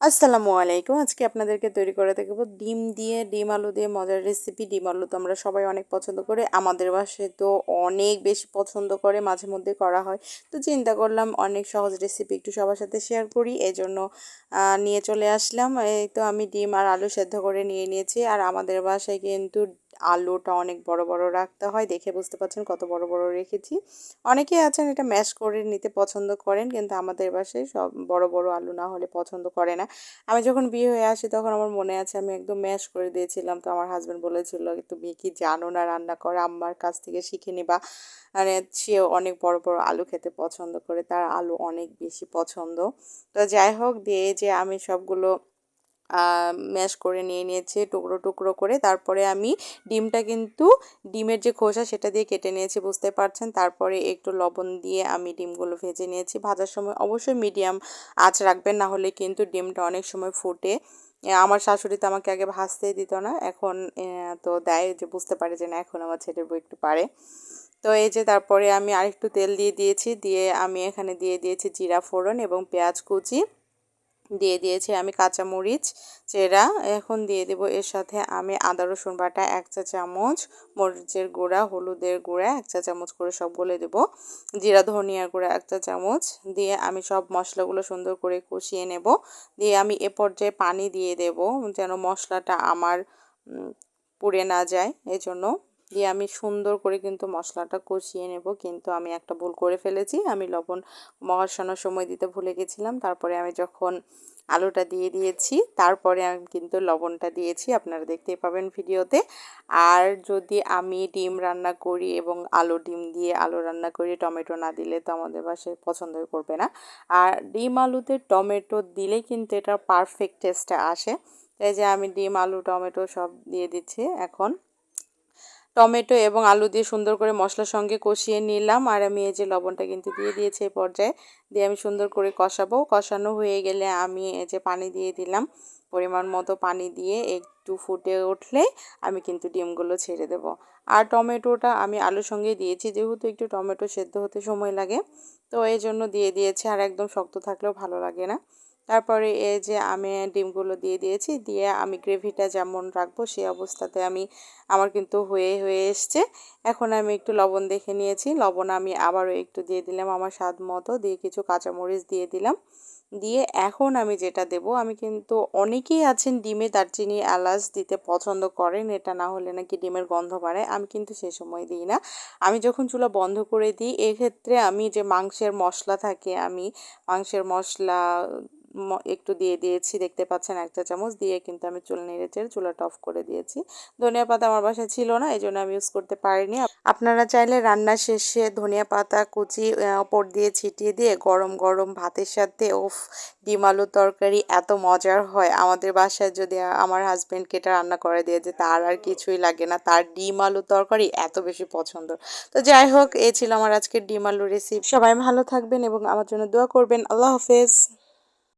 আসসালামু আলাইকুম। আজকে আপনাদেরকে তৈরি করে দেখাবো ডিম দিয়ে, ডিম আলু দিয়ে মজার রেসিপি ডিম আলু তো আমরা সবাই অনেক পছন্দ করে, আমাদের বাসায় তো অনেক বেশি পছন্দ করে মাঝে মধ্যে করা হয়। তো চিন্তা করলাম অনেক সহজ রেসিপি একটু সবার সাথে শেয়ার করি এই জন্য নিয়ে চলে আসলাম। এই তো আমি ডিম আর আলু সেদ্ধ করে নিয়ে নিয়েছি। আর আমাদের বাসায় কিন্তু আলুটা অনেক বড় বড় রাখতে হয়। দেখে বুঝতে পারছেন কত বড় বড় রেখেছি। অনেকে আছেন এটা ম্যাশ করে নিতে পছন্দ করেন, কিন্তু আমাদের বাসায় সব বড় বড় আলু না হলে পছন্দ করে না। আমি যখন বিয়ে হয়ে আসি তখন আমার মনে আছে আমি একদম ম্যাশ করে দিয়েছিলাম। তো আমার হাজব্যান্ড বলেছিল তুমি কি জানো না রান্না করা? আম্মার কাছ থেকে শিখে নিবা। মানে সেও অনেক বড় বড় আলু খেতে পছন্দ করে। তার আলু অনেক বেশি পছন্দ। তো যাই হোক, দিয়ে যে আমি সবগুলো ম্যাশ করে নিয়ে নিয়েছি টুকরো টুকরো করে। তারপরে আমি ডিমটা কিন্তু ডিমের যে খোসা সেটা দিয়ে কেটে নিয়েছি, বুঝতে পারছেন? তারপরে একটু লবণ দিয়ে আমি ডিমগুলো ভেজে নিয়েছি। ভাজার সময় অবশ্যই মিডিয়াম আঁচ রাখবেন, না হলে কিন্তু ডিমটা অনেক সময় ফুটে। আমার শাশুড়ি তো আমাকে আগে ভাজতেই দিত না, এখন তো দেয় যে বুঝতে পারে যে না, এখন আমার ছেলের বউ একটু পারে। তো এই যে তারপরে আমি আরেকটু তেল দিয়ে দিয়েছি, দিয়ে আমি এখানে দিয়ে দিয়েছি জিরা ফোড়ন এবং পেঁয়াজ কুচি। দিয়ে দিয়েছি আমি কাঁচামরিচ, চেরা, এখন দিয়ে দেব এর সাথে আমি আদা, রসুন বাটা এক চা চামচ, মরিচের গুঁড়া, হলুদের গুঁড়া এক চা চামচ করে সবগুলো দেব, জিরা ধনিয়ার গুঁড়া এক চা চামচ দিয়ে আমি সব মশলাগুলো সুন্দর করে কষিয়ে নেব, দিয়ে আমি এ পর্যায়ে পানি দিয়ে দেব যেন মশলাটা আমার পুড়ে না যায়, এজন্য দিয়ে আমি সুন্দর করে কিন্তু মশলাটা কষিয়ে নেব। কিন্তু আমি একটা ভুল করে ফেলেছি। আমি লবণ মহাসানোর সময় দিতে ভুলে গেছিলাম। তারপরে আমি যখন আলুটা দিয়ে দিয়েছি, তারপরে আমি কিন্তু লবণটা দিয়েছি। আপনারা দেখতেই পাবেন ভিডিওতে। আর যদি আমি ডিম রান্না করি এবং আলু ডিম দিয়ে আলু রান্না করি, টমেটো না দিলে তো আমাদের বাসায় পছন্দই করবে না। আর ডিম আলুতে টমেটো দিলে কিন্তু এটা পারফেক্ট টেস্টটা আসে। তাই যে আমি ডিম, আলু, টমেটো সব দিয়ে দিচ্ছি এখন। টমেটো এবং আলু দিয়ে সুন্দর করে মশলার সঙ্গে কষিয়ে নিলাম। আর আমি এই যে লবণটা কিন্তু দিয়ে দিয়েছি এই পর্যায়ে। দিয়ে আমি সুন্দর করে কষাবো। কষানো হয়ে গেলে আমি এই যে পানি দিয়ে দিলাম। পরিমাণ মতো পানি দিয়ে একটু ফুটে উঠলে আমি কিন্তু ডিমগুলো ছেড়ে দেব। আর টমেটোটা আমি আলুর সঙ্গে দিয়েছি। যেহেতু একটু টমেটো সেদ্ধ হতে সময় লাগে, তো এই জন্য দিয়ে দিয়েছি। আর একদম শক্ত থাকলেও ভালো লাগে না। তারপরে এই যে আমি ডিমগুলো দিয়ে দিয়েছি, দিয়ে আমি গ্রেভিটা যেমন রাখব সেই অবস্থাতে আমি, আমার কিন্তু হয়ে হয়ে এসছে। এখন আমি একটু লবণ দেখে নিয়েছি, লবণ আমি আবারও একটু দিয়ে দিলাম আমার স্বাদ মতো, দিয়ে কিছু কাঁচামরিচ দিয়ে দিলাম। দিয়ে এখন আমি যেটা দেব, আমি কিন্তু অনেকেই আছেন ডিমে দারচিনি, এলাচ দিতে পছন্দ করেন, এটা না হলে নাকি ডিমের গন্ধ বাড়ে, আমি কিন্তু সে সময় দিই না। আমি যখন চুলা বন্ধ করে দিই, এক্ষেত্রে আমি যে মাংসের মশলা থাকে, আমি মাংসের মশলা একটু দিয়ে দিয়েছি। দেখতে পাচ্ছেন একটা চামচ দিয়ে কিন্তু আমি চুল নেড়েচে চুলাটা অফ করে দিয়েছি। ধনিয়া পাতা আমার বাসায় ছিল না এই জন্য আমি ইউজ করতে পারিনি। আপনারা চাইলে রান্না শেষে ধনিয়া পাতা, কুচি ওপর দিয়ে ছিটিয়ে দিয়ে গরম গরম ভাতের সাথে, ওফ, ডিম আলু তরকারি এত মজার হয়। আমাদের বাসায় যদি আমার হাজব্যান্ডকে এটা রান্না করে দিয়েছে তার আর কিছুই লাগে না, তার ডিম আলু তরকারি এত বেশি পছন্দ। তো যাই হোক, এ ছিল আমার আজকের ডিম আলু রেসিপি সবাই ভালো থাকবেন এবং আমার জন্য দোয়া করবেন। আল্লাহ হাফেজ।